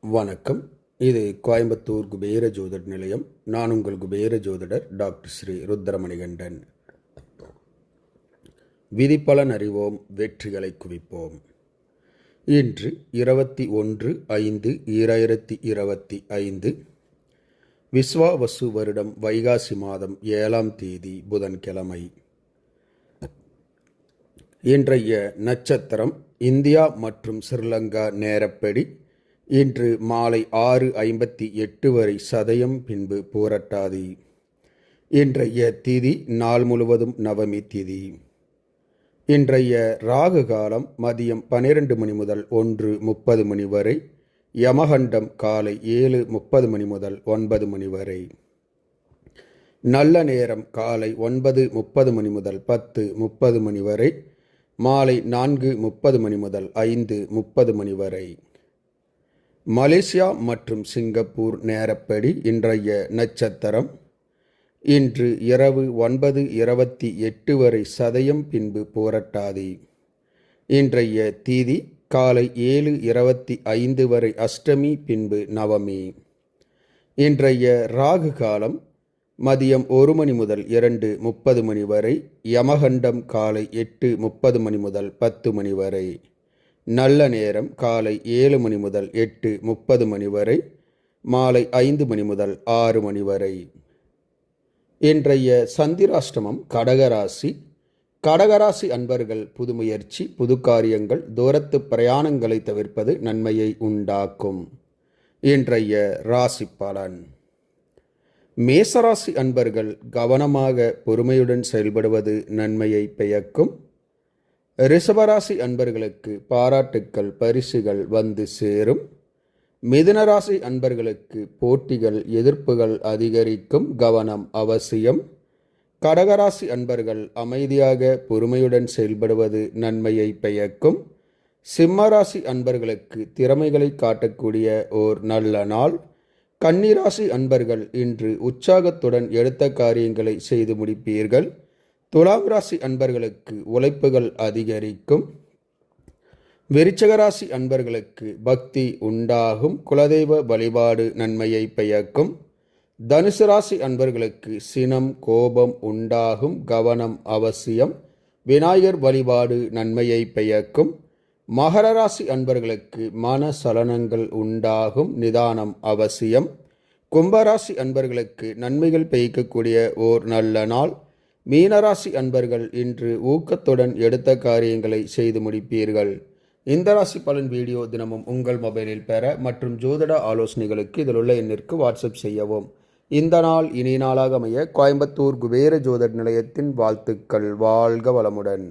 வணக்கம். இது கோயம்புத்தூர் குபேர ஜோதிட நிலையம். நான் உங்கள் குபேர ஜோதிடர் டாக்டர் ஸ்ரீ ருத்ரமணிகண்டன். விதிப்பலன் அறிவோம் வெற்றிகளை குவிப்போம். இன்று இருபத்தி ஒன்று ஐந்து ஈராயிரத்தி இருபத்தி ஐந்து விஸ்வாவசு வருடம் வைகாசி மாதம் ஏழாம் தேதி புதன்கிழமை. இன்றைய நட்சத்திரம் இந்தியா மற்றும் ஸ்ரீலங்கா நேரப்படி இன்று மாலை ஆறு ஐம்பத்தி எட்டு வரை சதயம் பின்பு போரட்டாதி. இன்றைய திதி நாள் முழுவதும் நவமி திதி. இன்றைய ராகு காலம் மதியம் பன்னிரண்டு மணி முதல் ஒன்று முப்பது மணி வரை யமகண்டம் காலை ஏழு முப்பது மணி முதல் ஒன்பது மணி வரை. நல்ல நேரம் காலை ஒன்பது முப்பது மணி முதல் பத்து முப்பது மணி வரை மாலை நான்கு முப்பது மணி முதல் ஐந்து முப்பது மணி வரை. மலேசியா மற்றும் சிங்கப்பூர் நேரப்படி இன்றைய நட்சத்திரம். இன்று இரவு ஒன்பது இருபத்தி எட்டு வரை சதயம் பின்பு போரட்டாதி. இன்றைய தீதி காலை ஏழு இருபத்தி ஐந்து வரை அஷ்டமி பின்பு நவமி. இன்றைய ராகு காலம் மதியம் ஒரு மணி முதல் இரண்டு முப்பது மணி வரை யமகண்டம் காலை எட்டு முப்பது மணி முதல் பத்து மணி வரை. நல்ல நேரம் காலை ஏழு மணி முதல் எட்டு முப்பது மணி வரை மாலை ஐந்து மணி முதல் ஆறு மணி வரை. இன்றைய சந்திராஷ்டமம் கடகராசி. கடகராசி அன்பர்கள் புது முயற்சி புது காரியங்கள் தூரத்து பிரயாணங்களை தவிர்ப்பது நன்மையை உண்டாக்கும். இன்றைய ராசி பலன். மேசராசி அன்பர்கள் கவனமாக பொறுமையுடன் செயல்படுவது நன்மையை பெயக்கும் ரிஷபராசி அன்பர்களுக்கு பாராட்டுக்கள் பரிசுகள் வந்து சேரும். மிதுனராசி அன்பர்களுக்கு போட்டிகள் எதிர்ப்புகள் அதிகரிக்கும் கவனம் அவசியம். கடகராசி அன்பர்கள் அமைதியாக பொறுமையுடன் செயல்படுவது நன்மையை பெயக்கும் சிம்மராசி அன்பர்களுக்கு திறமைகளை காட்டக்கூடிய ஓர் நல்ல நாள். கன்னிராசி அன்பர்கள் இன்று உற்சாகத்துடன் எடுத்த காரியங்களை செய்து முடிப்பீர்கள். துலாம் ராசி அன்பர்களுக்கு உழைப்புகள் அதிகரிக்கும். விருச்சகராசி அன்பர்களுக்கு பக்தி உண்டாகும். குலதெய்வ வழிபாடு நன்மையை பெயக்கும் தனுசு ராசி அன்பர்களுக்கு சினம் கோபம் உண்டாகும். கவனம் அவசியம். விநாயகர் வழிபாடு நன்மையை பெயக்கும் மகர ராசி அன்பர்களுக்கு மன சலனங்கள் உண்டாகும். நிதானம் அவசியம். கும்பராசி அன்பர்களுக்கு நன்மைகள் பெய்க்கக்கூடிய ஓர் நல்ல நாள். மீனராசி அன்பர்கள் இன்று ஊக்கத்துடன் எடுத்த காரியங்களை செய்து முடிப்பீர்கள். இந்த ராசி பலன் வீடியோ தினமும் உங்கள் மொபைலில் பெற மற்றும் ஜோதிட ஆலோசனைகளுக்கு இதில் உள்ள எண்ணிற்கு வாட்ஸ்அப் செய்யவும். இந்த நாள் இனி நாளாக அமைய கோயம்புத்தூர் குபேர ஜோதிட நிலையத்தின் வாழ்த்துக்கள். வாழ்க வளமுடன்.